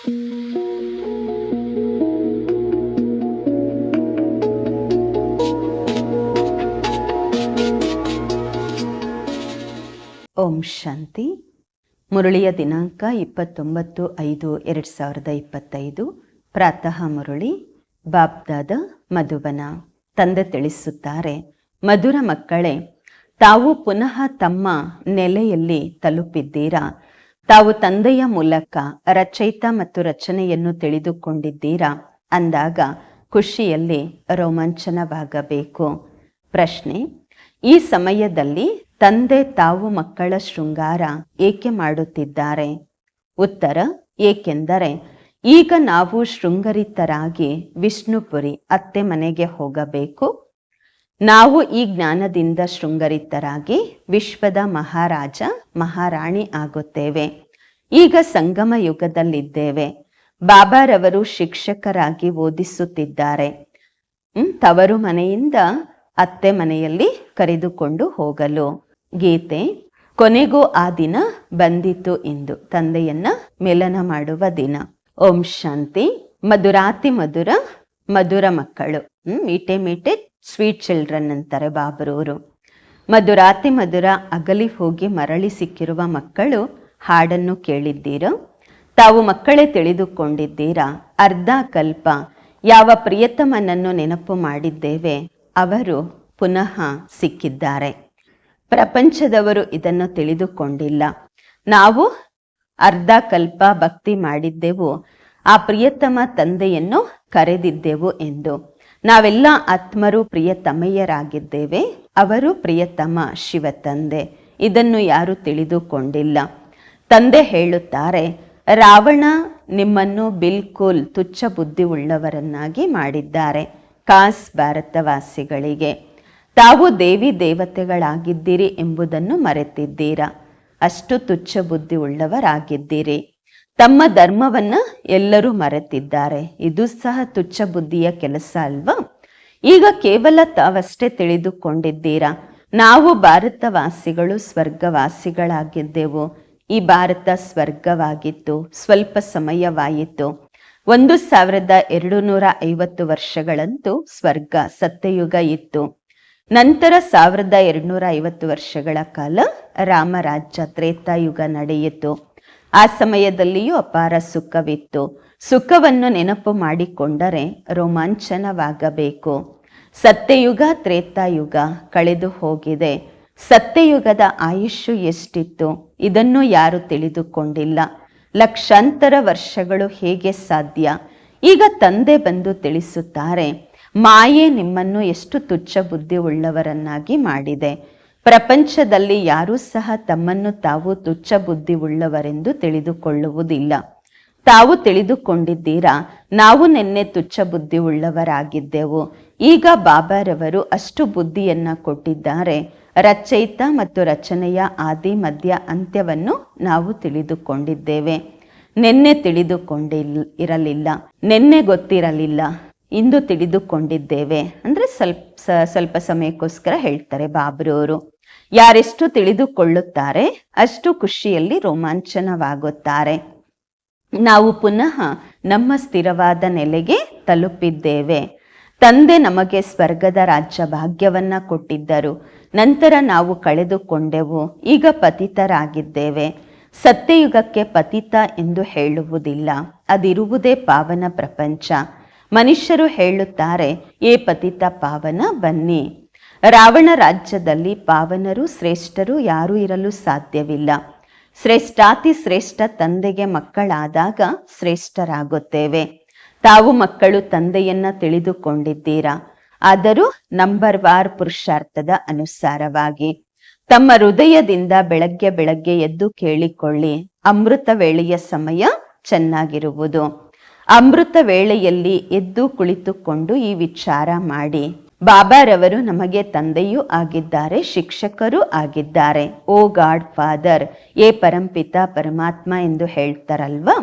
ಓಂ ಶಾಂತಿ. ಮುರುಳಿಯ ದಿನಾಂಕ ಇಪ್ಪತ್ತೊಂಬತ್ತು ಐದು ಎರಡು ಸಾವಿರದ ಇಪ್ಪತ್ತೈದು. ಪ್ರಾತಃ ಮುರಳಿ ಬಾಬ್ದಾದ ಮಧುಬನ. ತಂದೆ ತಿಳಿಸುತ್ತಾರೆ, ಮಧುರ ಮಕ್ಕಳೇ, ತಾವು ಪುನಃ ತಮ್ಮ ನೆಲೆಯಲ್ಲಿ ತಲುಪಿದ್ದೀರಾ? ತಾವು ತಂದೆಯ ಮೂಲಕ ರಚಯಿತ ಮತ್ತು ರಚನೆಯನ್ನು ತಿಳಿದುಕೊಂಡಿದ್ದೀರಾ? ಅಂದಾಗ ಖುಷಿಯಲ್ಲಿ ರೋಮಾಂಚನವಾಗಬೇಕು. ಪ್ರಶ್ನೆ, ಈ ಸಮಯದಲ್ಲಿ ತಂದೆ ತಾವು ಮಕ್ಕಳ ಶೃಂಗಾರ ಏಕೆ ಮಾಡುತ್ತಿದ್ದಾರೆ? ಉತ್ತರ, ಏಕೆಂದರೆ ಈಗ ನಾವು ಶೃಂಗರಿತರಾಗಿ ವಿಷ್ಣುಪುರಿ ಅತ್ತೆ ಮನೆಗೆ ಹೋಗಬೇಕು. ನಾವು ಈ ಜ್ಞಾನದಿಂದ ಶೃಂಗರಿತರಾಗಿ ವಿಶ್ವದ ಮಹಾರಾಜ, ಮಹಾರಾಣಿ ಆಗುತ್ತೇವೆ. ಈಗ ಸಂಗಮ ಯುಗದಲ್ಲಿದ್ದೇವೆ. ಬಾಬಾರವರು ಶಿಕ್ಷಕರಾಗಿ ಓದಿಸುತ್ತಿದ್ದಾರೆ. ತವರು ಮನೆಯಿಂದ ಅತ್ತೆ ಮನೆಯಲ್ಲಿ ಕರೆದುಕೊಂಡು ಹೋಗಲು. ಗೀತೆ, ಕೊನೆಗೂ ಆ ದಿನ ಬಂದಿತು ಎಂದು ತಂದೆಯನ್ನ ಮಿಲನ ಮಾಡುವ ದಿನ. ಓಂ ಶಾಂತಿ, ಮಧುರಾತಿ ಮಧುರ ಮಧುರ ಮಕ್ಕಳು. ಹ್ಮ್, ಮೀಟೆ ಮೀಟೆ ಸ್ವೀಟ್ ಚಿಲ್ಡ್ರನ್ ಅಂತಾರೆ ಬಾಬರವರು ಮಧುರಾತಿ ಮಧುರ ಅಗಲಿ ಹೋಗಿ ಮರಳಿ ಸಿಕ್ಕಿರುವ ಮಕ್ಕಳು ಹಾಡನ್ನು ಕೇಳಿದ್ದೀರ? ತಾವು ಮಕ್ಕಳೇ ತಿಳಿದುಕೊಂಡಿದ್ದೀರಾ? ಅರ್ಧ ಕಲ್ಪ ಯಾವ ಪ್ರಿಯತಮನನ್ನು ನೆನಪು ಮಾಡಿದ್ದೇವೆ? ಅವರು ಪುನಃ ಸಿಕ್ಕಿದ್ದಾರೆ. ಪ್ರಪಂಚದವರು ಇದನ್ನು ತಿಳಿದುಕೊಂಡಿಲ್ಲ. ನಾವು ಅರ್ಧ ಕಲ್ಪ ಭಕ್ತಿ ಮಾಡಿದ್ದೆವು. ಆ ಪ್ರಿಯತಮ ತಂದೆಯನ್ನು ಕರೆದಿದ್ದೆವು ಎಂದು. ನಾವೆಲ್ಲ ಆತ್ಮರು ಪ್ರಿಯತಮಯ್ಯರಾಗಿದ್ದೇವೆ ಅವರು ಪ್ರಿಯತಮ ಶಿವ ತಂದೆ. ಇದನ್ನು ಯಾರು ತಿಳಿದುಕೊಂಡಿಲ್ಲ. ತಂದೆ ಹೇಳುತ್ತಾರೆ, ರಾವಣ ನಿಮ್ಮನ್ನು ಬಿಲ್ಕುಲ್ ತುಚ್ಛ ಬುದ್ಧಿ ಉಳ್ಳವರನ್ನಾಗಿ ಮಾಡಿದ್ದಾರೆ, ಕಾಸ್ ಭಾರತವಾಸಿಗಳಿಗೆ. ತಾವು ದೇವಿ ದೇವತೆಗಳಾಗಿದ್ದೀರಿ ಎಂಬುದನ್ನು ಮರೆತಿದ್ದೀರಾ? ಅಷ್ಟು ತುಚ್ಛ ಬುದ್ಧಿ ಉಳ್ಳವರಾಗಿದ್ದೀರಿ ತಮ್ಮ ಧರ್ಮವನ್ನ ಎಲ್ಲರೂ ಮರೆತಿದ್ದಾರೆ. ಇದು ಸಹ ತುಚ್ಛ ಬುದ್ಧಿಯ ಕೆಲಸ ಅಲ್ವಾ? ಈಗ ಕೇವಲ ತಾವಷ್ಟೇ ತಿಳಿದುಕೊಂಡಿದ್ದೀರಾ? ನಾವು ಭಾರತವಾಸಿಗಳು, ಸ್ವರ್ಗವಾಸಿಗಳಾಗಿದ್ದೆವು. ಈ ಭಾರತ ಸ್ವರ್ಗವಾಗಿತ್ತು, ಸ್ವಲ್ಪ ಸಮಯವಾಯಿತು. ಒಂದು ಸಾವಿರದ ಎರಡು ನೂರ ಐವತ್ತು ವರ್ಷಗಳಂತೂ ಸ್ವರ್ಗ, ಸತ್ಯಯುಗ ಇತ್ತು. ನಂತರ ಸಾವಿರದ ಎರಡ್ನೂರ ಐವತ್ತು ವರ್ಷಗಳ ಕಾಲ ರಾಮರಾಜ್ಯ ತ್ರೇತಾಯುಗ ನಡೆಯಿತು. ಆ ಸಮಯದಲ್ಲಿಯೂ ಅಪಾರ ಸುಖವಿತ್ತು. ಸುಖವನ್ನು ನೆನಪು ಮಾಡಿಕೊಂಡರೆ ರೋಮಾಂಚನವಾಗಬೇಕು. ಸತ್ಯಯುಗ, ತ್ರೇತಾಯುಗ ಕಳೆದು ಹೋಗಿದೆ. ಸತ್ಯಯುಗದ ಆಯುಷ್ಯು ಎಷ್ಟಿತ್ತು? ಇದನ್ನು ಯಾರು ತಿಳಿದುಕೊಂಡಿಲ್ಲ. ಲಕ್ಷಾಂತರ ವರ್ಷಗಳು ಹೇಗೆ ಸಾಧ್ಯ? ಈಗ ತಂದೆ ಬಂದು ತಿಳಿಸುತ್ತಾರೆ, ಮಾಯೆ ನಿಮ್ಮನ್ನು ಎಷ್ಟು ತುಚ್ಛ ಬುದ್ಧಿ ಉಳ್ಳವರನ್ನಾಗಿ ಮಾಡಿದೆ. ಪ್ರಪಂಚದಲ್ಲಿ ಯಾರೂ ಸಹ ತಮ್ಮನ್ನು ತಾವು ತುಚ್ಛ ಬುದ್ಧಿ ಉಳ್ಳವರೆಂದು ತಿಳಿದುಕೊಳ್ಳುವುದಿಲ್ಲ. ತಾವು ತಿಳಿದುಕೊಂಡಿದ್ದೀರಾ? ನಾವು ನಿನ್ನೆ ತುಚ್ಛ ಬುದ್ಧಿ ಉಳ್ಳವರಾಗಿದ್ದೆವು ಈಗ ಬಾಬಾರವರು ಅಷ್ಟು ಬುದ್ಧಿಯನ್ನ ಕೊಟ್ಟಿದ್ದಾರೆ. ರಚಯಿತ ಮತ್ತು ರಚನೆಯ ಆದಿ, ಮಧ್ಯ ಅಂತ್ಯವನ್ನು ನಾವು ತಿಳಿದುಕೊಂಡಿದ್ದೇವೆ. ನಿನ್ನೆ ತಿಳಿದುಕೊಂಡಿಲ್, ಇರಲಿಲ್ಲ. ನಿನ್ನೆ ಗೊತ್ತಿರಲಿಲ್ಲ. ಇಂದು ತಿಳಿದುಕೊಂಡಿದ್ದೇವೆ. ಅಂದ್ರೆ ಸ್ವಲ್ಪ ಸ್ವಲ್ಪ ಸಮಯಕ್ಕೋಸ್ಕರ ಹೇಳ್ತಾರೆ ಬಾಬ್ರವರು ಯಾರೆಷ್ಟು ತಿಳಿದುಕೊಳ್ಳುತ್ತಾರೆ, ಅಷ್ಟು ಖುಷಿಯಲ್ಲಿ ರೋಮಾಂಚನವಾಗುತ್ತಾರೆ. ನಾವು ಪುನಃ ನಮ್ಮ ಸ್ಥಿರವಾದ ನೆಲೆಗೆ ತಲುಪಿದ್ದೇವೆ. ತಂದೆ ನಮಗೆ ಸ್ವರ್ಗದ ರಾಜ್ಯ ಭಾಗ್ಯವನ್ನ ಕೊಟ್ಟಿದ್ದರು. ನಂತರ ನಾವು ಕಳೆದುಕೊಂಡೆವು. ಈಗ ಪತಿತರಾಗಿದ್ದೇವೆ. ಸತ್ಯಯುಗಕ್ಕೆ ಪತಿತ ಎಂದು ಹೇಳುವುದಿಲ್ಲ. ಅದಿರುವುದೇ ಪಾವನ ಪ್ರಪಂಚ. ಮನುಷ್ಯರು ಹೇಳುತ್ತಾರೆ, ಏ ಪತಿತ ಪಾವನ, ಬನ್ನಿ. ರಾವಣ ರಾಜ್ಯದಲ್ಲಿ ಪಾವನರು ಶ್ರೇಷ್ಠರು ಯಾರೂ ಇರಲು ಸಾಧ್ಯವಿಲ್ಲ. ಶ್ರೇಷ್ಠಾತಿ ಶ್ರೇಷ್ಠ ತಂದೆಗೆ ಮಕ್ಕಳಾದಾಗ ಶ್ರೇಷ್ಠರಾಗುತ್ತೇವೆ. ತಾವು ಮಕ್ಕಳು ತಂದೆಯನ್ನ ತಿಳಿದುಕೊಂಡಿದ್ದೀರಾ? ಆದರೂ ನಂಬರ್ ವಾರ್ ಪುರುಷಾರ್ಥದ ಅನುಸಾರವಾಗಿ. ತಮ್ಮ ಹೃದಯದಿಂದ ಬೆಳಗ್ಗೆ ಬೆಳಗ್ಗೆ ಎದ್ದು ಕೇಳಿಕೊಳ್ಳಿ, ಅಮೃತ ವೇಳೆಯ ಸಮಯ ಚೆನ್ನಾಗಿರುವುದು. ಅಮೃತ ವೇಳೆಯಲ್ಲಿ ಎದ್ದು ಕುಳಿತುಕೊಂಡು ಈ ವಿಚಾರ ಮಾಡಿ. ಬಾಬಾರವರು ನಮಗೆ ತಂದೆಯೂ ಆಗಿದ್ದಾರೆ, ಶಿಕ್ಷಕರೂ ಆಗಿದ್ದಾರೆ. ಓ ಗಾಡ್ ಫಾದರ್, ಏ ಪರಂಪಿತ ಪರಮಾತ್ಮ ಎಂದು ಹೇಳ್ತಾರಲ್ವಾ?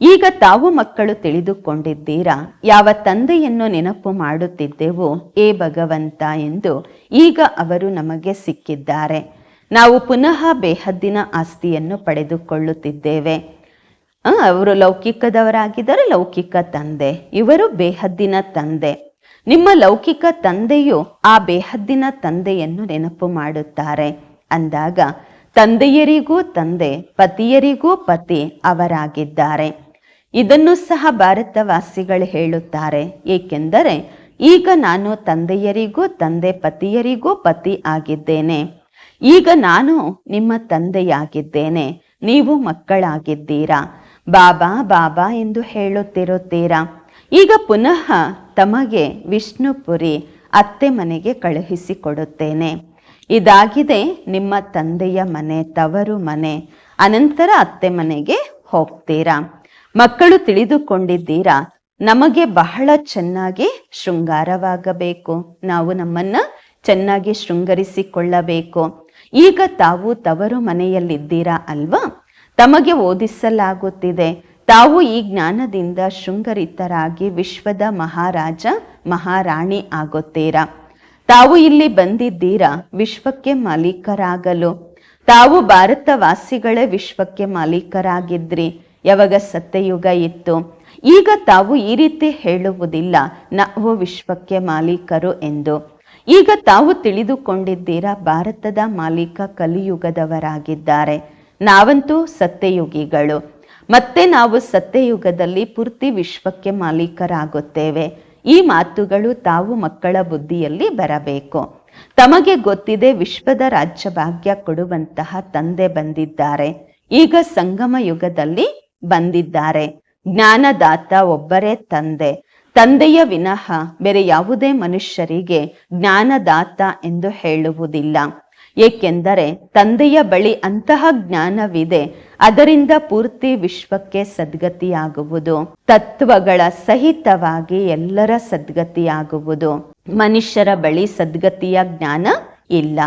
ಈಗ ತಾವು ಮಕ್ಕಳು ತಿಳಿದುಕೊಂಡಿದ್ದೀರಾ? ಯಾವ ತಂದೆಯನ್ನು ನೆನಪು ಮಾಡುತ್ತಿದ್ದೆವೋ? ಏ ಭಗವಂತ ಎಂದು ಈಗ ಅವರು ನಮಗೆ ಸಿಕ್ಕಿದ್ದಾರೆ. ನಾವು ಪುನಃ ಬೇಹದ್ದಿನ ಆಸ್ತಿಯನ್ನು ಪಡೆದುಕೊಳ್ಳುತ್ತಿದ್ದೇವೆ. ಅವರು ಲೌಕಿಕದವರಾಗಿದ್ದಾರೆ ಲೌಕಿಕ ತಂದೆ, ಇವರು ಬೇಹದ್ದಿನ ತಂದೆ. ನಿಮ್ಮ ಲೌಕಿಕ ತಂದೆಯು ಆ ಬೇಹದ್ದಿನ ತಂದೆಯನ್ನು ನೆನಪು ಮಾಡುತ್ತಾರೆ. ಅಂದಾಗ, ತಂದೆಯರಿಗೂ ತಂದೆ, ಪತಿಯರಿಗೂ ಪತಿ ಅವರಾಗಿದ್ದಾರೆ. ಇದನ್ನು ಸಹ ಭಾರತವಾಸಿಗಳು ಹೇಳುತ್ತಾರೆ. ಏಕೆಂದರೆ, ಈಗ ನಾನು ತಂದೆಯರಿಗೂ ತಂದೆ, ಪತಿಯರಿಗೂ ಪತಿ ಆಗಿದ್ದೇನೆ. ಈಗ ನಾನು ನಿಮ್ಮ ತಂದೆಯಾಗಿದ್ದೇನೆ. ನೀವು ಮಕ್ಕಳಾಗಿದ್ದೀರಾ. ಬಾಬಾ ಬಾಬಾ ಎಂದು ಹೇಳುತ್ತಿರುತ್ತೀರಾ? ಈಗ ಪುನಃ ತಮಗೆ ವಿಷ್ಣುಪುರಿ ಅತ್ತೆ ಮನೆಗೆ ಕಳುಹಿಸಿಕೊಡುತ್ತೇನೆ. ಇದಾಗಿದೆ ನಿಮ್ಮ ತಂದೆಯ ಮನೆ, ತವರು ಮನೆ. ಅನಂತರ ಅತ್ತೆ ಮನೆಗೆ ಹೋಗ್ತೀರಾ? ಮಕ್ಕಳು ತಿಳಿದುಕೊಂಡಿದ್ದೀರಾ? ನಮಗೆ ಬಹಳ ಚೆನ್ನಾಗಿ ಶೃಂಗಾರವಾಗಬೇಕು. ನಾವು ನಮ್ಮನ್ನ ಚೆನ್ನಾಗಿ ಶೃಂಗರಿಸಿಕೊಳ್ಳಬೇಕು. ಈಗ ತಾವು ತವರು ಮನೆಯಲ್ಲಿದ್ದೀರಾ ಅಲ್ವಾ? ತಮಗೆ ಓದಿಸಲಾಗುತ್ತಿದೆ. ತಾವು ಈ ಜ್ಞಾನದಿಂದ ಶೃಂಗರಿತರಾಗಿ ವಿಶ್ವದ ಮಹಾರಾಜ, ಮಹಾರಾಣಿ ಆಗುತ್ತೀರಾ? ತಾವು ಇಲ್ಲಿ ಬಂದಿದ್ದೀರಾ? ವಿಶ್ವಕ್ಕೆ ಮಾಲೀಕರಾಗಲು. ತಾವು ಭಾರತವಾಸಿಗಳೇ ವಿಶ್ವಕ್ಕೆ ಮಾಲೀಕರಾಗಿದ್ರಿ. ಯಾವಾಗ ಸತ್ಯಯುಗ ಇತ್ತು? ಈಗ ತಾವು ಈ ರೀತಿ ಹೇಳುವುದಿಲ್ಲ. ನಾವು ವಿಶ್ವಕ್ಕೆ ಮಾಲೀಕರು ಎಂದು. ಈಗ ತಾವು ತಿಳಿದುಕೊಂಡಿದ್ದೀರಾ, ಭಾರತದ ಮಾಲೀಕ ಕಲಿಯುಗದವರಾಗಿದ್ದಾರೆ. ನಾವಂತೂ ಸತ್ಯಯುಗಿಗಳು. ಮತ್ತೆ ನಾವು ಸತ್ಯಯುಗದಲ್ಲಿ ಪೂರ್ತಿ ವಿಶ್ವಕ್ಕೆ ಮಾಲೀಕರಾಗುತ್ತೇವೆ. ಈ ಮಾತುಗಳು ತಾವು ಮಕ್ಕಳ ಬುದ್ಧಿಯಲ್ಲಿ ಬರಬೇಕು. ತಮಗೆ ಗೊತ್ತಿದೆ ವಿಶ್ವದ ರಾಜ್ಯ ಭಾಗ್ಯ ಕೊಡುವಂತಹ ತಂದೆ ಬಂದಿದ್ದಾರೆ. ಈಗ ಸಂಗಮ ಯುಗದಲ್ಲಿ ಬಂದಿದ್ದಾರೆ. ಜ್ಞಾನದಾತ ಒಬ್ಬರೇ ತಂದೆ. ತಂದೆಯ ವಿನಃ ಬೇರೆ ಯಾವುದೇ ಮನುಷ್ಯರಿಗೆ ಜ್ಞಾನದಾತ ಎಂದು ಹೇಳುವುದಿಲ್ಲ. ಏಕೆಂದರೆ ತಂದೆಯ ಬಳಿ ಅಂತಹ ಜ್ಞಾನವಿದೆ, ಅದರಿಂದ ಪೂರ್ತಿ ವಿಶ್ವಕ್ಕೆ ಸದ್ಗತಿಯಾಗುವುದು. ತತ್ವಗಳ ಸಹಿತವಾಗಿ ಎಲ್ಲರ ಸದ್ಗತಿಯಾಗುವುದು. ಮನುಷ್ಯರ ಬಳಿ ಸದ್ಗತಿಯ ಜ್ಞಾನ ಇಲ್ಲ.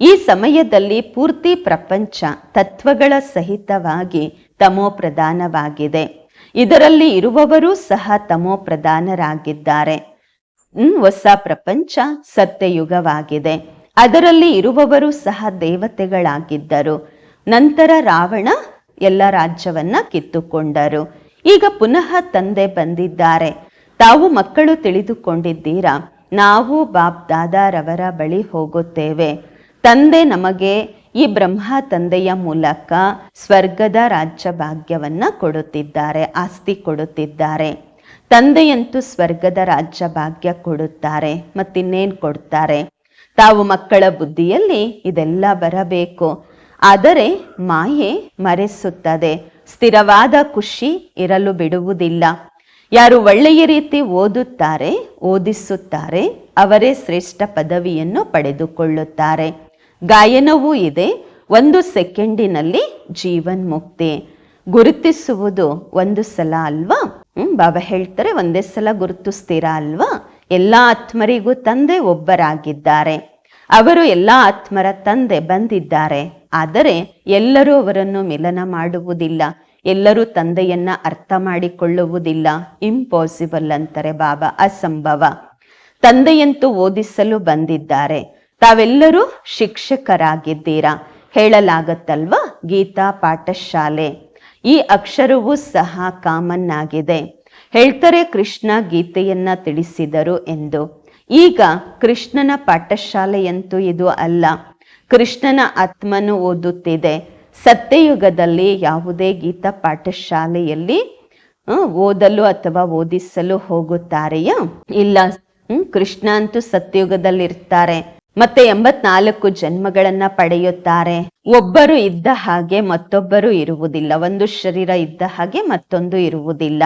ಈ ಸಮಯದಲ್ಲಿ ಪೂರ್ತಿ ಪ್ರಪಂಚ ತತ್ವಗಳ ಸಹಿತವಾಗಿ ತಮೋ ಪ್ರಧಾನವಾಗಿದೆ ಇದರಲ್ಲಿ ಇರುವವರೂ ಸಹ ತಮೋ ಪ್ರಧಾನರಾಗಿದ್ದಾರೆ ಹೊಸ ಪ್ರಪಂಚ ಸತ್ಯಯುಗವಾಗಿದೆ. ಅದರಲ್ಲಿ ಇರುವವರು ಸಹ ದೇವತೆಗಳಾಗಿದ್ದರು. ನಂತರ ರಾವಣ ಎಲ್ಲ ರಾಜ್ಯವನ್ನ ಕಿತ್ತುಕೊಂಡರು. ಈಗ ಪುನಃ ತಂದೆ ಬಂದಿದ್ದಾರೆ. ತಾವು ಮಕ್ಕಳು ತಿಳಿದುಕೊಂಡಿದ್ದೀರಾ? ನಾವು ಬಾಬ್ ದಾದಾರವರ ಬಳಿ ಹೋಗುತ್ತೇವೆ. ತಂದೆ ನಮಗೆ ಈ ಬ್ರಹ್ಮ ತಂದೆಯ ಮೂಲಕ ಸ್ವರ್ಗದ ರಾಜ್ಯ ಭಾಗ್ಯವನ್ನ ಕೊಡುತ್ತಿದ್ದಾರೆ, ಆಸ್ತಿ ಕೊಡುತ್ತಿದ್ದಾರೆ. ತಂದೆಯಂತೂ ಸ್ವರ್ಗದ ರಾಜ್ಯ ಭಾಗ್ಯ ಕೊಡುತ್ತಾರೆ ಮತ್ತಿನ್ನೇನು ಕೊಡ್ತಾರೆ? ತಾವು ಮಕ್ಕಳ ಬುದ್ಧಿಯಲ್ಲಿ ಇದೆಲ್ಲ ಬರಬೇಕು. ಆದರೆ ಮಾಯೆ ಮರೆಸುತ್ತದೆ. ಸ್ಥಿರವಾದ ಖುಷಿ ಇರಲು ಬಿಡುವುದಿಲ್ಲ. ಯಾರು ಒಳ್ಳೆಯ ರೀತಿ ಓದುತ್ತಾರೆ, ಓದಿಸುತ್ತಾರೆ, ಅವರೇ ಶ್ರೇಷ್ಠ ಪದವಿಯನ್ನು ಪಡೆದುಕೊಳ್ಳುತ್ತಾರೆ. ಗಾಯನವೂ ಇದೆ. ಒಂದು ಸೆಕೆಂಡಿನಲ್ಲಿ ಜೀವನ್ ಮುಕ್ತಿ ಗುರುತಿಸುವುದು ಒಂದು ಸಲ ಅಲ್ವಾ? ಬಾಬಾ ಹೇಳ್ತಾರೆ ಒಂದೇ ಸಲ ಗುರುತಿಸ್ತೀರಾ ಅಲ್ವಾ? ಎಲ್ಲಾ ಆತ್ಮರಿಗೂ ತಂದೆ ಒಬ್ಬರಾಗಿದ್ದಾರೆ. ಅವರು ಎಲ್ಲ ಆತ್ಮರ ತಂದೆ ಬಂದಿದ್ದಾರೆ. ಆದರೆ ಎಲ್ಲರೂ ಅವರನ್ನು ಮಿಲನ ಮಾಡುವುದಿಲ್ಲ. ಎಲ್ಲರೂ ತಂದೆಯನ್ನ ಅರ್ಥ ಮಾಡಿಕೊಳ್ಳುವುದಿಲ್ಲ. ಇಂಪಾಸಿಬಲ್ ಅಂತಾರೆ ಬಾಬಾ, ಅಸಂಭವ. ತಂದೆಯಂತೂ ಓದಿಸಲು ಬಂದಿದ್ದಾರೆ. ತಾವೆಲ್ಲರೂ ಶಿಕ್ಷಕರಾಗಿದ್ದೀರಾ? ಹೇಳಲಾಗತ್ತಲ್ವಾ ಗೀತಾ ಪಾಠಶಾಲೆ? ಈ ಅಕ್ಷರವೂ ಸಹ ಕಾಮನ್ ಆಗಿದೆ. ಹೇಳ್ತಾರೆ ಕೃಷ್ಣ ಗೀತೆಯನ್ನ ತಿಳಿಸಿದರು ಎಂದು. ಈಗ ಕೃಷ್ಣನ ಪಾಠಶಾಲೆಯಂತೂ ಇದು ಅಲ್ಲ. ಕೃಷ್ಣನ ಆತ್ಮನು ಓದುತ್ತಿದೆ. ಸತ್ಯಯುಗದಲ್ಲಿ ಯಾವುದೇ ಗೀತಾ ಪಾಠಶಾಲೆಯಲ್ಲಿ ಓದಲು ಅಥವಾ ಓದಿಸಲು ಹೋಗುತ್ತಾರೆಯಾ? ಇಲ್ಲ. ಕೃಷ್ಣ ಅಂತೂ ಸತ್ಯಯುಗದಲ್ಲಿರ್ತಾರೆ. ಮತ್ತೆ ಎಂಬತ್ನಾಲ್ಕು ಜನ್ಮಗಳನ್ನ ಪಡೆಯುತ್ತಾರೆ. ಒಬ್ಬರು ಇದ್ದ ಹಾಗೆ ಮತ್ತೊಬ್ಬರು ಇರುವುದಿಲ್ಲ. ಒಂದು ಶರೀರ ಇದ್ದ ಹಾಗೆ ಮತ್ತೊಂದು ಇರುವುದಿಲ್ಲ.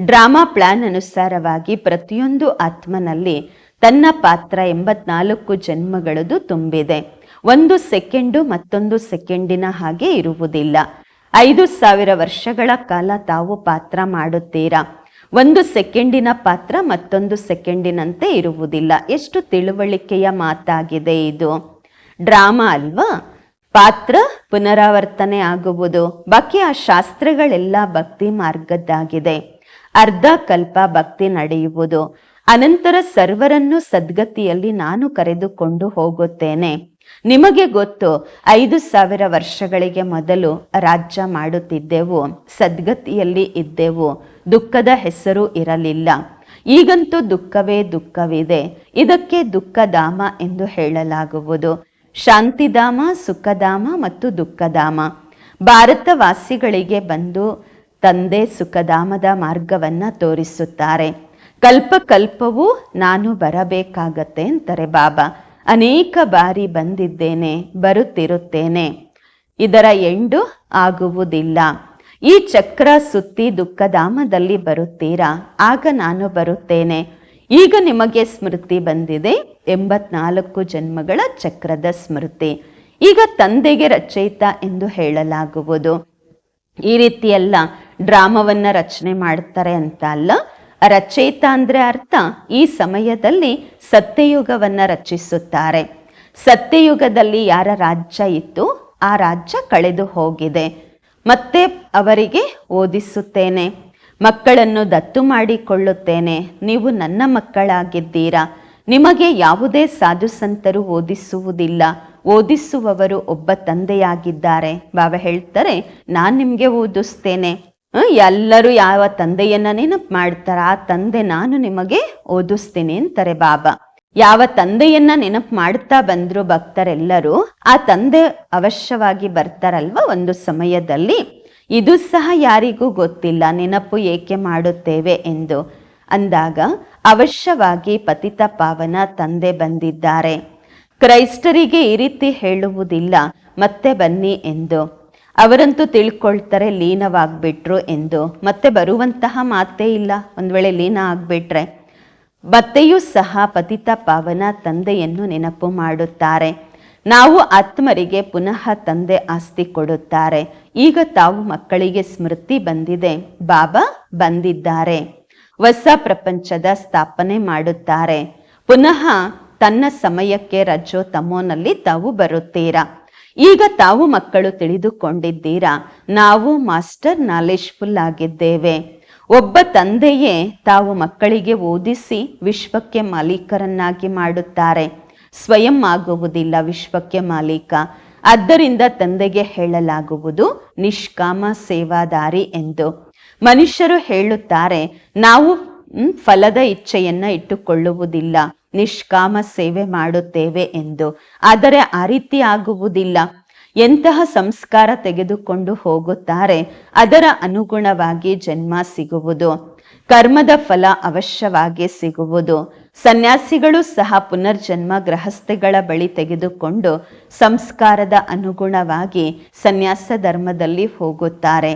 ಡ್ರಾಮಾ ಪ್ಲಾನ್ ಅನುಸಾರವಾಗಿ ಪ್ರತಿಯೊಂದು ಆತ್ಮನಲ್ಲಿ ತನ್ನ ಪಾತ್ರ ಎಂಬತ್ನಾಲ್ಕು ಜನ್ಮಗಳದು ತುಂಬಿದೆ. ಒಂದು ಸೆಕೆಂಡು ಮತ್ತೊಂದು ಸೆಕೆಂಡಿನ ಹಾಗೆ ಇರುವುದಿಲ್ಲ. ಐದು ಸಾವಿರ ವರ್ಷಗಳ ಕಾಲ ತಾವು ಪಾತ್ರ ಮಾಡುತ್ತೀರಾ? ಒಂದು ಸೆಕೆಂಡಿನ ಪಾತ್ರ ಮತ್ತೊಂದು ಸೆಕೆಂಡಿನಂತೆ ಇರುವುದಿಲ್ಲ. ಎಷ್ಟು ತಿಳುವಳಿಕೆಯ ಮಾತಾಗಿದೆ ಇದು? ಡ್ರಾಮಾ ಅಲ್ವಾ? ಪಾತ್ರ ಪುನರಾವರ್ತನೆ ಆಗುವುದು. ಬಾಕಿ ಆ ಶಾಸ್ತ್ರಗಳೆಲ್ಲ ಭಕ್ತಿ ಮಾರ್ಗದ್ದಾಗಿದೆ. ಅರ್ಧ ಕಲ್ಪ ಭಕ್ತಿ ನಡೆಯುವುದು. ಅನಂತರ ಸರ್ವರನ್ನು ಸದ್ಗತಿಯಲ್ಲಿ ನಾನು ಕರೆದುಕೊಂಡು ಹೋಗುತ್ತೇನೆ. ನಿಮಗೆ ಗೊತ್ತು, ಐದು ಸಾವಿರ ವರ್ಷಗಳಿಗೆ ಮೊದಲು ರಾಜ್ಯ ಮಾಡುತ್ತಿದ್ದೆವು, ಸದ್ಗತಿಯಲ್ಲಿ ಇದ್ದೆವು, ದುಃಖದ ಹೆಸರು ಇರಲಿಲ್ಲ. ಈಗಂತೂ ದುಃಖವೇ ದುಃಖವಿದೆ. ಇದಕ್ಕೆ ದುಃಖಧಾಮ ಎಂದು ಹೇಳಲಾಗುವುದು. ಶಾಂತಿಧಾಮ, ಸುಖಧಾಮ ಮತ್ತು ದುಃಖಧಾಮ. ಭಾರತವಾಸಿಗಳಿಗೆ ಬಂದು ತಂದೆ ಸುಖಧಾಮದ ಮಾರ್ಗವನ್ನ ತೋರಿಸುತ್ತಾರೆ. ಕಲ್ಪ ಕಲ್ಪವೂ ನಾನು ಬರಬೇಕಾಗತ್ತೆ ಅಂತಾರೆ ಬಾಬಾ. ಅನೇಕ ಬಾರಿ ಬಂದಿದ್ದೇನೆ, ಬರುತ್ತಿರುತ್ತೇನೆ. ಇದರ ಎಂಡು ಆಗುವುದಿಲ್ಲ. ಈ ಚಕ್ರ ಸುತ್ತಿ ದುಃಖಧಾಮದಲ್ಲಿ ಬರುತ್ತೀರಾ? ಆಗ ನಾನು ಬರುತ್ತೇನೆ. ಈಗ ನಿಮಗೆ ಸ್ಮೃತಿ ಬಂದಿದೆ, ಎಂಬತ್ನಾಲ್ಕು ಜನ್ಮಗಳ ಚಕ್ರದ ಸ್ಮೃತಿ. ಈಗ ತಂದೆಗೆ ರಚಯಿತ ಎಂದು ಹೇಳಲಾಗುವುದು. ಈ ರೀತಿಯೆಲ್ಲ ಡ್ರಾಮವನ್ನ ರಚನೆ ಮಾಡ್ತಾರೆ ಅಂತ ಅಲ್ಲ. ರಚಯಿತ ಅಂದ್ರೆ ಅರ್ಥ ಈ ಸಮಯದಲ್ಲಿ ಸತ್ಯಯುಗವನ್ನು ರಚಿಸುತ್ತಾರೆ. ಸತ್ಯಯುಗದಲ್ಲಿ ಯಾರ ರಾಜ್ಯ ಇತ್ತು? ಆ ರಾಜ್ಯ ಕಳೆದು ಹೋಗಿದೆ. ಮತ್ತೆ ಅವರಿಗೆ ಓದಿಸುತ್ತೇನೆ. ಮಕ್ಕಳನ್ನು ದತ್ತು ಮಾಡಿಕೊಳ್ಳುತ್ತೇನೆ. ನೀವು ನನ್ನ ಮಕ್ಕಳಾಗಿದ್ದೀರಾ? ನಿಮಗೆ ಯಾವುದೇ ಸಾಧು ಸಂತರು ಓದಿಸುವುದಿಲ್ಲ. ಓದಿಸುವವರು ಒಬ್ಬ ತಂದೆಯಾಗಿದ್ದಾರೆ. ಬಾಬಾ ಹೇಳ್ತಾರೆ, ನಾನು ನಿಮಗೆ ಓದಿಸ್ತೇನೆ. ಎಲ್ಲರೂ ಯಾವ ತಂದೆಯನ್ನ ನೆನಪು ಮಾಡ್ತಾರ, ಆ ತಂದೆ ನಾನು ನಿಮಗೆ ಓದಿಸ್ತೀನಿ ಅಂತಾರೆ ಬಾಬಾ. ಯಾವ ತಂದೆಯನ್ನ ನೆನಪು ಮಾಡ್ತಾ ಬಂದ್ರು ಭಕ್ತರೆಲ್ಲರೂ, ಆ ತಂದೆ ಅವಶ್ಯವಾಗಿ ಬರ್ತಾರಲ್ವ ಒಂದು ಸಮಯದಲ್ಲಿ? ಇದು ಸಹ ಯಾರಿಗೂ ಗೊತ್ತಿಲ್ಲ, ನೆನಪು ಏಕೆ ಮಾಡುತ್ತೇವೆ ಎಂದು. ಅಂದಾಗ, ಅವಶ್ಯವಾಗಿ ಪತಿತ ಪಾವನ ತಂದೆ ಬಂದಿದ್ದಾರೆ. ಕ್ರೈಸ್ತರಿಗೆ ಈ ರೀತಿ ಹೇಳುವುದಿಲ್ಲ, ಮತ್ತೆ ಬನ್ನಿ ಎಂದು. ಅವರಂತೂ ತಿಳ್ಕೊಳ್ತಾರೆ, ಲೀನವಾಗ್ಬಿಟ್ರು ಎಂದು. ಮತ್ತೆ ಬರುವಂತಹ ಮಾತೇ ಇಲ್ಲ. ಒಂದು ವೇಳೆ ಲೀನ ಆಗ್ಬಿಟ್ರೆ ಮತ್ತೆಯೂ ಸಹ ಪತಿತ ಪಾವನ ತಂದೆಯನ್ನು ನೆನಪು ಮಾಡುತ್ತಾರೆ. ನಾವು ಆತ್ಮರಿಗೆ ಪುನಃ ತಂದೆ ಆಸ್ತಿ ಕೊಡುತ್ತಾರೆ. ಈಗ ತಾವು ಮಕ್ಕಳಿಗೆ ಸ್ಮೃತಿ ಬಂದಿದೆ. ಬಾಬಾ ಬಂದಿದ್ದಾರೆ. ಹೊಸ ಪ್ರಪಂಚದ ಸ್ಥಾಪನೆ ಮಾಡುತ್ತಾರೆ. ಪುನಃ ತನ್ನ ಸಮಯಕ್ಕೆ ರಜೋ ತಮೋನಲ್ಲಿ ತಾವು ಬರುತ್ತೀರಾ? ಈಗ ತಾವು ಮಕ್ಕಳು ತಿಳಿದುಕೊಂಡಿದ್ದೀರಾ? ನಾವು ಮಾಸ್ಟರ್ ನಾಲೆಜ್ಫುಲ್ ಆಗಿದ್ದೇವೆ. ಒಬ್ಬ ತಂದೆಯೇ ತಾವು ಮಕ್ಕಳಿಗೆ ಓದಿಸಿ ವಿಶ್ವಕ್ಕೆ ಮಾಲೀಕರನ್ನಾಗಿ ಮಾಡುತ್ತಾರೆ. ಸ್ವಯಂ ಆಗುವುದಿಲ್ಲ ವಿಶ್ವಕ್ಕೆ ಮಾಲೀಕ. ಆದ್ದರಿಂದ ತಂದೆಗೆ ಹೇಳಲಾಗುವುದು, ನಿಷ್ಕಾಮ ಸೇವಾದಾರಿ ಎಂದು. ಮನುಷ್ಯರು ಹೇಳುತ್ತಾರೆ, ನಾವು ಫಲದ ಇಚ್ಛೆಯನ್ನ ಇಟ್ಟುಕೊಳ್ಳುವುದಿಲ್ಲ. ನಿಷ್ಕಾಮ ಸೇವೆ ಮಾಡುತ್ತೇವೆ ಎಂದು. ಆದರೆ ಆ ರೀತಿ ಆಗುವುದಿಲ್ಲ ಎಂತಹ ಸಂಸ್ಕಾರ ತೆಗೆದುಕೊಂಡು ಹೋಗುತ್ತಾರೆ, ಅದರ ಅನುಗುಣವಾಗಿ ಜನ್ಮ ಸಿಗುವುದು. ಕರ್ಮದ ಫಲ ಅವಶ್ಯವಾಗಿ ಸಿಗುವುದು. ಸನ್ಯಾಸಿಗಳು ಸಹ ಪುನರ್ಜನ್ಮ ಗೃಹಸ್ಥೆಗಳ ಬಳಿ ತೆಗೆದುಕೊಂಡು ಸಂಸ್ಕಾರದ ಅನುಗುಣವಾಗಿ ಸನ್ಯಾಸ ಧರ್ಮದಲ್ಲಿ ಹೋಗುತ್ತಾರೆ.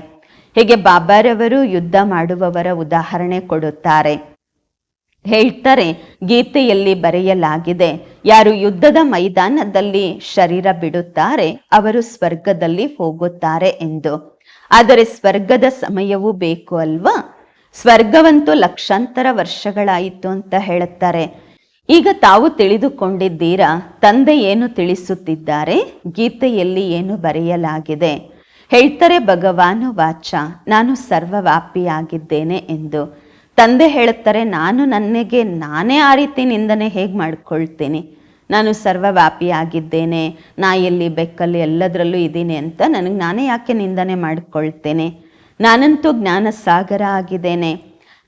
ಹೀಗೆ ಬಾಬಾರವರು ಯುದ್ಧ ಮಾಡುವವರ ಉದಾಹರಣೆ ಕೊಡುತ್ತಾರೆ. ಹೇಳ್ತಾರೆ, ಗೀತೆಯಲ್ಲಿ ಬರೆಯಲಾಗಿದೆ, ಯಾರು ಯುದ್ಧದ ಮೈದಾನದಲ್ಲಿ ಶರೀರ ಬಿಡುತ್ತಾರೆ, ಅವರು ಸ್ವರ್ಗದಲ್ಲಿ ಹೋಗುತ್ತಾರೆ ಎಂದು. ಆದರೆ ಸ್ವರ್ಗದ ಸಮಯವೂ ಬೇಕು ಅಲ್ವಾ? ಸ್ವರ್ಗವಂತೂ ಲಕ್ಷಾಂತರ ವರ್ಷಗಳಾಯಿತು ಅಂತ ಹೇಳುತ್ತಾರೆ. ಈಗ ತಾವು ತಿಳಿದುಕೊಂಡಿದ್ದೀರಾ, ತಂದೆ ಏನು ತಿಳಿಸುತ್ತಿದ್ದಾರೆ? ಗೀತೆಯಲ್ಲಿ ಏನು ಬರೆಯಲಾಗಿದೆ? ಹೇಳ್ತಾರೆ, ಭಗವಾನು ವಾಚ, ನಾನು ಸರ್ವವ್ಯಾಪಿಯಾಗಿದ್ದೇನೆ ಎಂದು. ತಂದೆ ಹೇಳುತ್ತಾರೆ, ನಾನು ನನಗೆ ನಾನೇ ಆ ರೀತಿ ನಿಂದನೆ ಹೇಗೆ ಮಾಡ್ಕೊಳ್ತೀನಿ? ನಾನು ಸರ್ವವ್ಯಾಪಿಯಾಗಿದ್ದೇನೆ ನಾ ಎಲ್ಲಿ ಬೆಕ್ಕಲ್ಲಿ ಎಲ್ಲದರಲ್ಲೂ ಇದ್ದೀನಿ ಅಂತ ನನಗೆ ನಾನೇ ಯಾಕೆ ನಿಂದನೆ ಮಾಡಿಕೊಳ್ತೇನೆ? ನಾನಂತೂ ಜ್ಞಾನ ಸಾಗರ ಆಗಿದ್ದೇನೆ.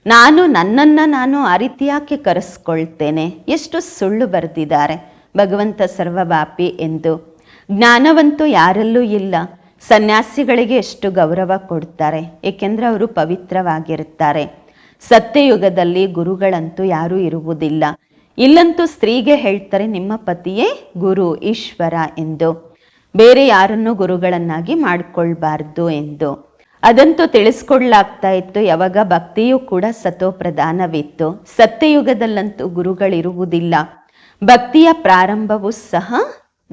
ನಾನು ನನ್ನನ್ನು ನಾನು ಆ ರೀತಿ ಯಾಕೆ ಕರೆಸ್ಕೊಳ್ತೇನೆ? ಎಷ್ಟು ಸುಳ್ಳು ಬರೆದಿದ್ದಾರೆ, ಭಗವಂತ ಸರ್ವವ್ಯಾಪಿ ಎಂದು. ಜ್ಞಾನವಂತೂ ಯಾರಲ್ಲೂ ಇಲ್ಲ. ಸನ್ಯಾಸಿಗಳಿಗೆ ಎಷ್ಟು ಗೌರವ ಕೊಡ್ತಾರೆ, ಏಕೆಂದರೆ ಅವರು ಪವಿತ್ರವಾಗಿರುತ್ತಾರೆ. ಸತ್ಯಯುಗದಲ್ಲಿ ಗುರುಗಳಂತೂ ಯಾರೂ ಇರುವುದಿಲ್ಲ. ಇಲ್ಲಂತೂ ಸ್ತ್ರೀಗೆ ಹೇಳ್ತಾರೆ, ನಿಮ್ಮ ಪತಿಯೇ ಗುರು, ಈಶ್ವರ ಎಂದು. ಬೇರೆ ಯಾರನ್ನು ಗುರುಗಳನ್ನಾಗಿ ಮಾಡಿಕೊಳ್ಬಾರ್ದು ಎಂದು. ಅದಂತೂ ತಿಳಿಸ್ಕೊಡ್ಲಾಗ್ತಾ ಇತ್ತು, ಯಾವಾಗ ಭಕ್ತಿಯೂ ಕೂಡ ಸತೋ ಪ್ರಧಾನವಿತ್ತು ಸತ್ಯಯುಗದಲ್ಲಂತೂ ಗುರುಗಳಿರುವುದಿಲ್ಲ. ಭಕ್ತಿಯ ಪ್ರಾರಂಭವೂ ಸಹ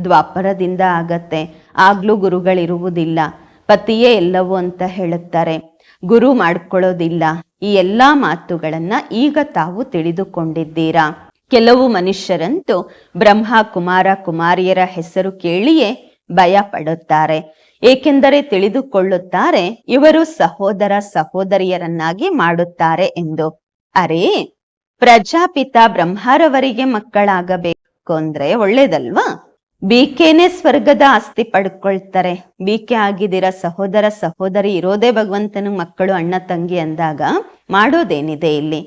ದ್ವಾಪರದಿಂದ ಆಗತ್ತೆ. ಆಗ್ಲೂ ಗುರುಗಳಿರುವುದಿಲ್ಲ. ಪತಿಯೇ ಎಲ್ಲವೂ ಅಂತ ಹೇಳುತ್ತಾರೆ. ಗುರು ಮಾಡ್ಕೊಳ್ಳೋದಿಲ್ಲ. ಈ ಎಲ್ಲಾ ಮಾತುಗಳನ್ನ ಈಗ ತಾವು ತಿಳಿದುಕೊಂಡಿದ್ದೀರಾ? ಕೆಲವು ಮನುಷ್ಯರಂತೂ ಬ್ರಹ್ಮ ಕುಮಾರ ಕುಮಾರಿಯರ ಹೆಸರು ಕೇಳಿಯೇ ಭಯ ಪಡುತ್ತಾರೆ. ಏಕೆಂದರೆ ತಿಳಿದುಕೊಳ್ಳುತ್ತಾರೆ, ಇವರು ಸಹೋದರ ಸಹೋದರಿಯರನ್ನಾಗಿ ಮಾಡುತ್ತಾರೆ ಎಂದು. ಅರೇ, ಪ್ರಜಾಪಿತ ಬ್ರಹ್ಮರವರಿಗೆ ಮಕ್ಕಳಾಗಬೇಕು ಅಂದ್ರೆ ಒಳ್ಳೇದಲ್ವಾ? ಬೀಕೆನೆ ಸ್ವರ್ಗದ ಆಸ್ತಿ ಪಡ್ಕೊಳ್ತಾರೆ. ಬೀಕೆ ಆಗಿದ್ದೀರ ಸಹೋದರ, ಸಹೋದರಿ? ಇರೋದೇ ಭಗವಂತನ ಮಕ್ಕಳು, ಅಣ್ಣ, ತಂಗಿ ಅಂದಾಗ ಮಾಡೋದೇನಿದೆ ಇಲ್ಲಿ?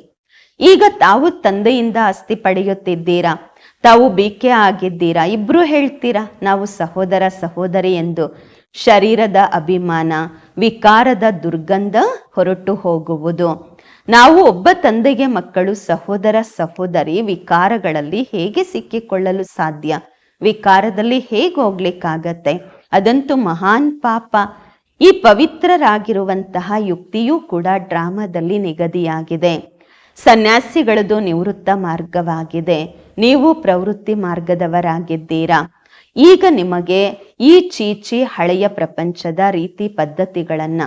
ಈಗ ತಾವು ತಂದೆಯಿಂದ ಆಸ್ತಿ ಪಡೆಯುತ್ತಿದ್ದೀರಾ? ತಾವು ಬಿಕೆ ಆಗಿದ್ದೀರಾ? ಇಬ್ರು ಹೇಳ್ತೀರಾ, ನಾವು ಸಹೋದರ, ಸಹೋದರಿ ಎಂದು? ಶರೀರದ ಅಭಿಮಾನ, ವಿಕಾರದ ದುರ್ಗಂಧ ಹೊರಟು ಹೋಗುವುದು. ನಾವು ಒಬ್ಬ ತಂದೆಗೆ ಮಕ್ಕಳು, ಸಹೋದರ, ಸಹೋದರಿ ವಿಕಾರಗಳಲ್ಲಿ ಹೇಗೆ ಸಿಕ್ಕಿಕೊಳ್ಳಲು ಸಾಧ್ಯ? ವಿಕಾರದಲ್ಲಿ ಹೇಗೆ ಹೋಗ್ಲಿಕ್ಕಾಗತ್ತೆ? ಅದಂತೂ ಮಹಾನ್ ಪಾಪ. ಈ ಪವಿತ್ರರಾಗಿರುವಂತಹ ಯುಕ್ತಿಯೂ ಕೂಡ ಡ್ರಾಮಾದಲ್ಲಿ ನಿಗದಿಯಾಗಿದೆ. ಸನ್ಯಾಸಿಗಳದು ನಿವೃತ್ತ ಮಾರ್ಗವಾಗಿದೆ. ನೀವು ಪ್ರವೃತ್ತಿ ಮಾರ್ಗದವರಾಗಿದ್ದೀರಾ? ಈಗ ನಿಮಗೆ ಈ ಚೀಚಿ ಹಳೆಯ ಪ್ರಪಂಚದ ರೀತಿ ಪದ್ಧತಿಗಳನ್ನ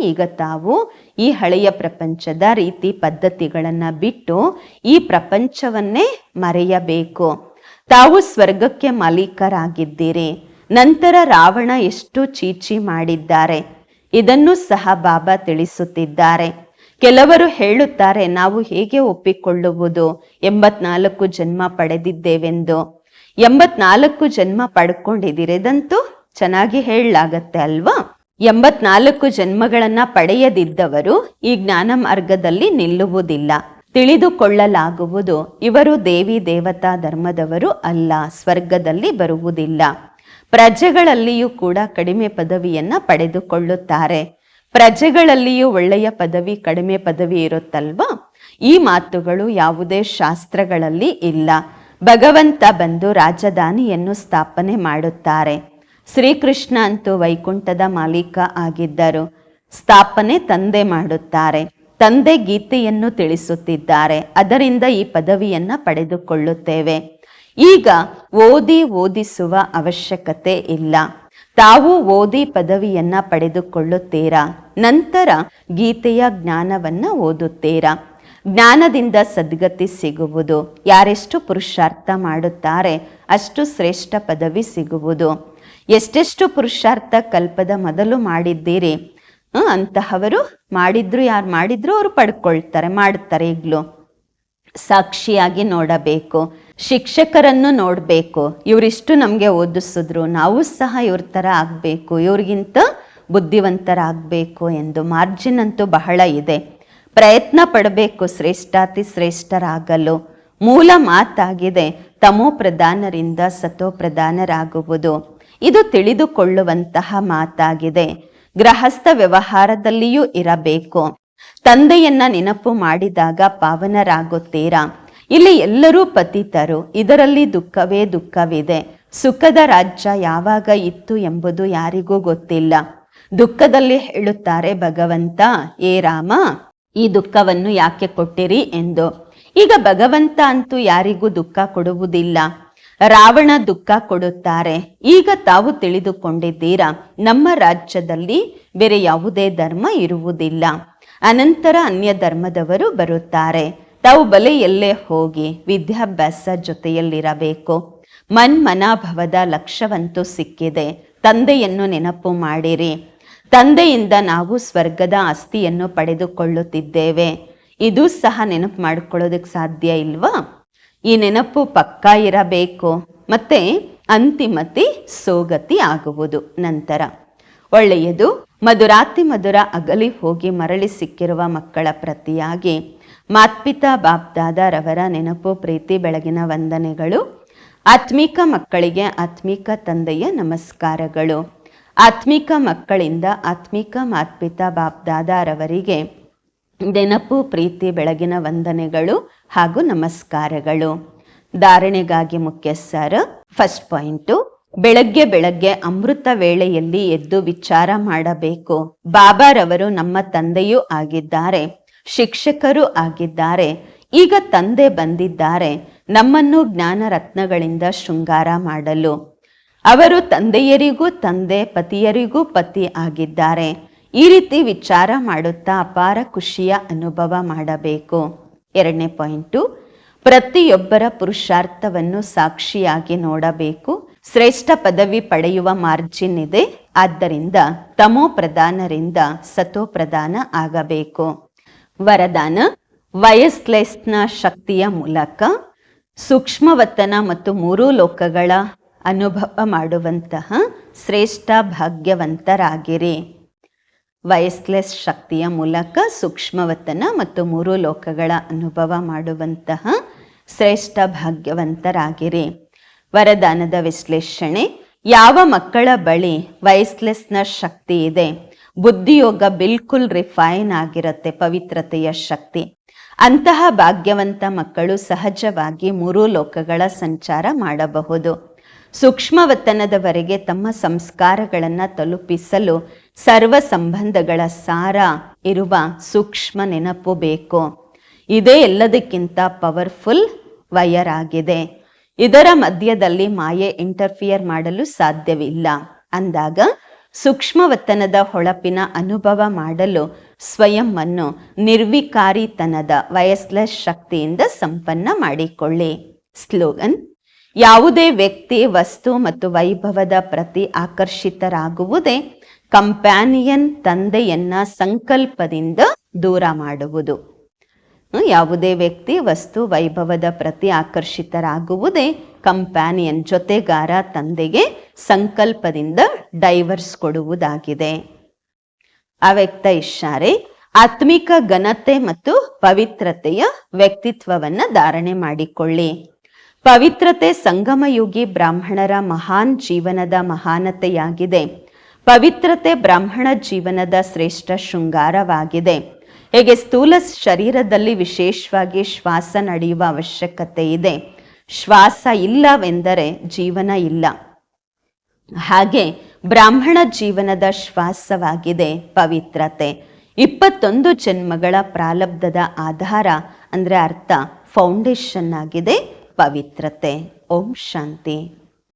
ಈಗ ತಾವು ಈ ಹಳೆಯ ಪ್ರಪಂಚದ ರೀತಿ ಪದ್ಧತಿಗಳನ್ನ ಬಿಟ್ಟು ಈ ಪ್ರಪಂಚವನ್ನೇ ಮರೆಯಬೇಕು. ತಾವು ಸ್ವರ್ಗಕ್ಕೆ ಮಾಲೀಕರಾಗಿದ್ದೀರಿ. ನಂತರ ರಾವಣ ಎಷ್ಟು ಚೀಚಿ ಮಾಡಿದ್ದಾರೆ? ಇದನ್ನು ಸಹ ಬಾಬಾ ತಿಳಿಸುತ್ತಿದ್ದಾರೆ. ಕೆಲವರು ಹೇಳುತ್ತಾರೆ, ನಾವು ಹೇಗೆ ಒಪ್ಪಿಕೊಳ್ಳುವುದು? ಎಂಬತ್ನಾಲ್ಕು ಜನ್ಮ ಪಡೆದಿದ್ದೇವೆಂದು. ಎಂಬತ್ನಾಲ್ಕು ಜನ್ಮ ಪಡ್ಕೊಂಡಿದ್ದೀರದಂತೂ ಚೆನ್ನಾಗಿ ಹೇಳಲಾಗತ್ತೆ ಅಲ್ವಾ? ಎಂಬತ್ನಾಲ್ಕು ಜನ್ಮಗಳನ್ನ ಪಡೆಯದಿದ್ದವರು ಈ ಜ್ಞಾನ ಮಾರ್ಗದಲ್ಲಿ ನಿಲ್ಲುವುದಿಲ್ಲ. ತಿಳಿದುಕೊಳ್ಳಲಾಗುವುದು. ಇವರು ದೇವಿ ದೇವತಾ ಧರ್ಮದವರು ಅಲ್ಲ, ಸ್ವರ್ಗದಲ್ಲಿ ಬರುವುದಿಲ್ಲ. ಪ್ರಜೆಗಳಲ್ಲಿಯೂ ಕೂಡ ಕಡಿಮೆ ಪದವಿಯನ್ನ ಪಡೆದುಕೊಳ್ಳುತ್ತಾರೆ. ಪ್ರಜೆಗಳಲ್ಲಿಯೂ ಒಳ್ಳೆಯ ಪದವಿ, ಕಡಿಮೆ ಪದವಿ ಇರುತ್ತಲ್ವಾ? ಈ ಮಾತುಗಳು ಯಾವುದೇ ಶಾಸ್ತ್ರಗಳಲ್ಲಿ ಇಲ್ಲ. ಭಗವಂತ ಬಂದು ರಾಜಧಾನಿಯನ್ನು ಸ್ಥಾಪನೆ ಮಾಡುತ್ತಾರೆ. ಶ್ರೀಕೃಷ್ಣ ಅಂತೂ ವೈಕುಂಠದ ಮಾಲೀಕ ಆಗಿದ್ದರು. ಸ್ಥಾಪನೆ ತಂದೆ ಮಾಡುತ್ತಾರೆ. ತಂದೆ ಗೀತೆಯನ್ನು ತಿಳಿಸುತ್ತಿದ್ದಾರೆ. ಅದರಿಂದ ಈ ಪದವಿಯನ್ನ ಪಡೆದುಕೊಳ್ಳುತ್ತೇವೆ. ಈಗ ಓದಿ ಓದಿಸುವ ಅವಶ್ಯಕತೆ ಇಲ್ಲ. ತಾವು ಓದಿ ಪದವಿಯನ್ನ ಪಡೆದುಕೊಳ್ಳುತ್ತೀರಾ? ನಂತರ ಗೀತೆಯ ಜ್ಞಾನವನ್ನ ಓದುತ್ತೀರಾ? ಜ್ಞಾನದಿಂದ ಸದ್ಗತಿ ಸಿಗುವುದು. ಯಾರೆಷ್ಟು ಪುರುಷಾರ್ಥ ಮಾಡುತ್ತಾರೆ, ಅಷ್ಟು ಶ್ರೇಷ್ಠ ಪದವಿ ಸಿಗುವುದು. ಎಷ್ಟೆಷ್ಟು ಪುರುಷಾರ್ಥ ಕಲ್ಪದ ಮೊದಲು ಮಾಡಿದ್ದೀರಿ? ಅಂತಹವರು ಮಾಡಿದ್ರು, ಯಾರು ಮಾಡಿದ್ರು ಅವರು ಪಡ್ಕೊಳ್ತಾರೆ, ಮಾಡ್ತಾರೆ ಈಗಲೂ. ಸಾಕ್ಷಿಯಾಗಿ ನೋಡಬೇಕು, ಶಿಕ್ಷಕರನ್ನು ನೋಡಬೇಕು, ಇವರಿಷ್ಟು ನಮಗೆ ಓದಿಸಿದ್ರು, ನಾವು ಸಹ ಇವ್ರ ಥರ ಆಗಬೇಕು, ಇವ್ರಿಗಿಂತ ಬುದ್ಧಿವಂತರಾಗಬೇಕು ಎಂದು ಮಾರ್ಜಿನ್ ಅಂತೂ ಬಹಳ ಇದೆ. ಪ್ರಯತ್ನ ಪಡಬೇಕು, ಶ್ರೇಷ್ಠಾತಿ ಶ್ರೇಷ್ಠರಾಗಲು. ಮೂಲ ಮಾತಾಗಿದೆ, ತಮೋ ಪ್ರಧಾನರಿಂದ ಸತೋ ಪ್ರಧಾನರಾಗುವುದು. ಇದು ತಿಳಿದುಕೊಳ್ಳುವಂತಹ ಮಾತಾಗಿದೆ. ಗೃಹಸ್ಥ ವ್ಯವಹಾರದಲ್ಲಿಯೂ ಇರಬೇಕು. ತಂದೆಯನ್ನ ನೆನಪು ಮಾಡಿದಾಗ ಪಾವನರಾಗುತ್ತೀರಾ? ಇಲ್ಲಿ ಎಲ್ಲರೂ ಪತಿತರು. ಇದರಲ್ಲಿ ದುಃಖವೇ ದುಃಖವಿದೆ. ಸುಖದ ರಾಜ್ಯ ಯಾವಾಗ ಇತ್ತು ಎಂಬುದು ಯಾರಿಗೂ ಗೊತ್ತಿಲ್ಲ. ದುಃಖದಲ್ಲಿ ಹೇಳುತ್ತಾರೆ ಭಗವಂತ, ಏ ರಾಮ, ಈ ದುಃಖವನ್ನು ಯಾಕೆ ಕೊಟ್ಟಿರಿ? ಎಂದು. ಈಗ ಭಗವಂತ ಅಂತೂ ಯಾರಿಗೂ ದುಃಖ ಕೊಡುವುದಿಲ್ಲ. ರಾವಣ ದುಃಖ ಕೊಡುತ್ತಾರೆ. ಈಗ ತಾವು ತಿಳಿದುಕೊಂಡಿದ್ದೀರಾ, ನಮ್ಮ ರಾಜ್ಯದಲ್ಲಿ ಬೇರೆ ಯಾವುದೇ ಧರ್ಮ ಇರುವುದಿಲ್ಲ. ಅನಂತರ ಅನ್ಯ ಧರ್ಮದವರು ಬರುತ್ತಾರೆ. ತಾವು ಬಲೆಯಲ್ಲೇ ಹೋಗಿ ವಿದ್ಯಾಭ್ಯಾಸ ಜೊತೆಯಲ್ಲಿರಬೇಕು. ಮನ್ಮನಾಭವದ ಲಕ್ಷ್ಯವಂತೂ ಸಿಕ್ಕಿದೆ. ತಂದೆಯನ್ನು ನೆನಪು ಮಾಡಿರಿ. ತಂದೆಯಿಂದ ನಾವು ಸ್ವರ್ಗದ ಆಸ್ತಿಯನ್ನು ಪಡೆದುಕೊಳ್ಳುತ್ತಿದ್ದೇವೆ. ಇದು ಸಹ ನೆನಪು ಮಾಡ್ಕೊಳ್ಳೋದಕ್ಕೆ ಸಾಧ್ಯ ಇಲ್ವಾ? ಈ ನೆನಪು ಪಕ್ಕಾ ಇರಬೇಕು. ಮತ್ತೆ ಅಂತಿಮತಿ ಸೋಗತಿ ಆಗುವುದು. ನಂತರ, ಒಳ್ಳೆಯದು, ಮಧುರಾತಿ ಮಧುರ ಅಗಲಿ ಹೋಗಿ ಮರಳಿ ಸಿಕ್ಕಿರುವ ಮಕ್ಕಳ ಪ್ರತಿಯಾಗಿ ಮಾತ್ಪಿತಾ ಬಾಪ್ದಾದರವರ ನೆನಪು ಪ್ರೀತಿ ಬೆಳಗಿನ ವಂದನೆಗಳು, ಆತ್ಮಿಕ ಮಕ್ಕಳಿಗೆ ಆತ್ಮಿಕ ತಂದೆಯ ನಮಸ್ಕಾರಗಳು. ಆತ್ಮಿಕ ಮಕ್ಕಳಿಂದ ಆತ್ಮಿಕ ಮಾತ್ಪಿತಾ ಬಾಪ್ದಾದರವರಿಗೆ ನೆನಪು ಪ್ರೀತಿ ಬೆಳಗಿನ ವಂದನೆಗಳು. ಹಾಗೂ ನಮಸ್ಕಾರಗಳು. ಧಾರಣೆಗಾಗಿ ಮುಖ್ಯ ಸರ್ ಫಸ್ಟ್ ಪಾಯಿಂಟು ಬೆಳಗ್ಗೆ ಬೆಳಗ್ಗೆ ಅಮೃತ ವೇಳೆಯಲ್ಲಿ ಎದ್ದು ವಿಚಾರ ಮಾಡಬೇಕು. ಬಾಬಾರವರು ನಮ್ಮ ತಂದೆಯೂ ಆಗಿದ್ದಾರೆ, ಶಿಕ್ಷಕರು ಆಗಿದ್ದಾರೆ, ಈಗ ತಂದೆ ಬಂದಿದ್ದಾರೆ, ನಮ್ಮನ್ನು ಜ್ಞಾನ ರತ್ನಗಳಿಂದ ಶೃಂಗಾರ ಮಾಡಲು. ಅವರು ತಂದೆಯರಿಗೂ ತಂದೆ ಪತಿಯರಿಗೂ ಪತಿ ಆಗಿದ್ದಾರೆ, ಈ ರೀತಿ ವಿಚಾರ ಮಾಡುತ್ತಾ ಅಪಾರ ಖುಷಿಯ ಅನುಭವ ಮಾಡಬೇಕು. ಎರಡನೇ ಪಾಯಿಂಟು, ಪ್ರತಿಯೊಬ್ಬರ ಪುರುಷಾರ್ಥವನ್ನು ಸಾಕ್ಷಿಯಾಗಿ ನೋಡಬೇಕು. ಶ್ರೇಷ್ಠ ಪದವಿ ಪಡೆಯುವ ಮಾರ್ಜಿನ್ ಇದೆ. ಆದ್ದರಿಂದ ತಮೋ ಪ್ರಧಾನರಿಂದ ಸತೋ ಪ್ರಧಾನ ಆಗಬೇಕು. ವರದಾನ, ವಯಸ್ಲೆಸ್ನ ಶಕ್ತಿಯ ಮೂಲಕ ಸೂಕ್ಷ್ಮವತನ ಮತ್ತು ಮೂರೂ ಲೋಕಗಳ ಅನುಭವ ಮಾಡುವಂತಹ ಶ್ರೇಷ್ಠ ಭಾಗ್ಯವಂತರಾಗಿರಿ. ವಯಸ್ಲೆಸ್ ಶಕ್ತಿಯ ಮೂಲಕ ಸೂಕ್ಷ್ಮವತನ ಮತ್ತು ಮೂರು ಲೋಕಗಳ ಅನುಭವ ಮಾಡುವಂತಹ ಶ್ರೇಷ್ಠ ಭಾಗ್ಯವಂತರಾಗಿರಿ. ವರದಾನದ ವಿಶ್ಲೇಷಣೆ, ಯಾವ ಮಕ್ಕಳ ಬಳಿ ವಯಸ್ಲೆಸ್ನ ಶಕ್ತಿ ಇದೆ? ಬುದ್ಧಿಯೋಗ ಬಿಲ್ಕುಲ್ ರಿಫೈನ್ ಆಗಿರುತ್ತೆ, ಪವಿತ್ರತೆಯ ಶಕ್ತಿ. ಅಂತಹ ಭಾಗ್ಯವಂತ ಮಕ್ಕಳು ಸಹಜವಾಗಿ ಮೂರು ಲೋಕಗಳ ಸಂಚಾರ ಮಾಡಬಹುದು. ಸೂಕ್ಷ್ಮವತನದವರೆಗೆ ತಮ್ಮ ಸಂಸ್ಕಾರಗಳನ್ನು ತಲುಪಿಸಲು ಸರ್ವ ಸಂಬಂಧಗಳ ಸಾರ ಇರುವ ಸೂಕ್ಷ್ಮ ನೆನಪು ಬೇಕು. ಇದೇ ಎಲ್ಲದಕ್ಕಿಂತ ಪವರ್ಫುಲ್ ವಯರ್ ಆಗಿದೆ ಇದರ ಮಧ್ಯದಲ್ಲಿ ಮಾಯೆ ಇಂಟರ್ಫಿಯರ್ ಮಾಡಲು ಸಾಧ್ಯವಿಲ್ಲ. ಅಂದಾಗ ಸೂಕ್ಷ್ಮವತನದ ಹೊಳಪಿನ ಅನುಭವ ಮಾಡಲು ಸ್ವಯಂವನ್ನು ನಿರ್ವಿಕಾರಿತನದ ವಯಸ್ಲೆಸ್ ಶಕ್ತಿಯಿಂದ ಸಂಪನ್ನ ಮಾಡಿಕೊಳ್ಳಿ. ಸ್ಲೋಗನ್ ಯಾವುದೇ ವ್ಯಕ್ತಿ, ವಸ್ತು ಮತ್ತು ವೈಭವದ ಪ್ರತಿ ಆಕರ್ಷಿತರಾಗುವುದೇ ಕಂಪ್ಯಾನಿಯನ್ ತಂದೆಯನ್ನ ಸಂಕಲ್ಪದಿಂದ ದೂರ ಮಾಡುವುದು. ಯಾವುದೇ ವ್ಯಕ್ತಿ, ವಸ್ತು, ವೈಭವದ ಪ್ರತಿ ಆಕರ್ಷಿತರಾಗುವುದೇ ಕಂಪ್ಯಾನಿಯನ್ ಜೊತೆಗಾರ ತಂದೆಗೆ ಸಂಕಲ್ಪದಿಂದ ಡೈವರ್ಸ್ ಕೊಡುವುದಾಗಿದೆ. ಅವ್ಯಕ್ತ ಇಷಾರೆ ಆತ್ಮಿಕ ಘನತೆ ಮತ್ತು ಪವಿತ್ರತೆಯ ವ್ಯಕ್ತಿತ್ವವನ್ನ ಧಾರಣೆ ಮಾಡಿಕೊಳ್ಳಿ. ಪವಿತ್ರತೆ ಸಂಗಮಯುಗಿ ಬ್ರಾಹ್ಮಣರ ಮಹಾನ್ ಜೀವನದ ಮಹಾನತೆಯಾಗಿದೆ. ಪವಿತ್ರತೆ ಬ್ರಾಹ್ಮಣ ಜೀವನದ ಶ್ರೇಷ್ಠ ಶೃಂಗಾರವಾಗಿದೆ. ಹೇಗೆ ಸ್ಥೂಲ ಶರೀರದಲ್ಲಿ ವಿಶೇಷವಾಗಿ ಶ್ವಾಸ ನಡೆಯುವ ಅವಶ್ಯಕತೆ ಇದೆ. ಶ್ವಾಸ ಇಲ್ಲವೆಂದರೆ ಜೀವನ ಇಲ್ಲ. ಹಾಗೆ ಬ್ರಾಹ್ಮಣ ಜೀವನದ ಶ್ವಾಸವಾಗಿದೆ ಪವಿತ್ರತೆ. ಇಪ್ಪತ್ತೊಂದು ಜನ್ಮಗಳ ಪ್ರಾಲಬ್ಧದ ಆಧಾರ, ಅಂದರೆ ಅರ್ಥ ಫೌಂಡೇಶನ್ ಆಗಿದೆ. ಪವಿತ್ರತೆ. ಓಂ ಶಾಂತಿ.